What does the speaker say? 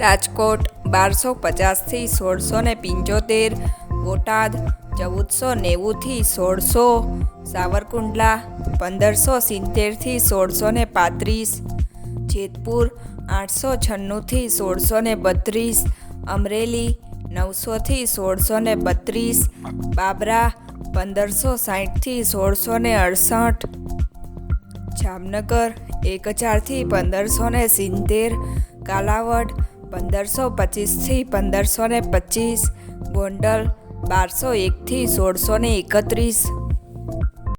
રાજકોટ બારસો પચાસથી સોળસો ને પંચોતેર, બોટાદ ચૌદસો નેવુંથી સોળસો, સાવરકુંડલા પંદરસો સિત્તેરથી સોળસો ને પાંત્રીસ, જેતપુર આઠસો છન્નુંથી સોળસો ને બત્રીસ, અમરેલી નવસોથી સોળસો ને બત્રીસ, બાબરા પંદરસો સાઠથી સોળસો ને અડસઠ, જામનગર એક હજારથી પંદરસો ને સિત્તેર, કાલાવડ પંદરસો પચીસથી પંદરસો ને પચીસ ગોંડલ બારસો એકથી સોળસો ને એકત્રીસ.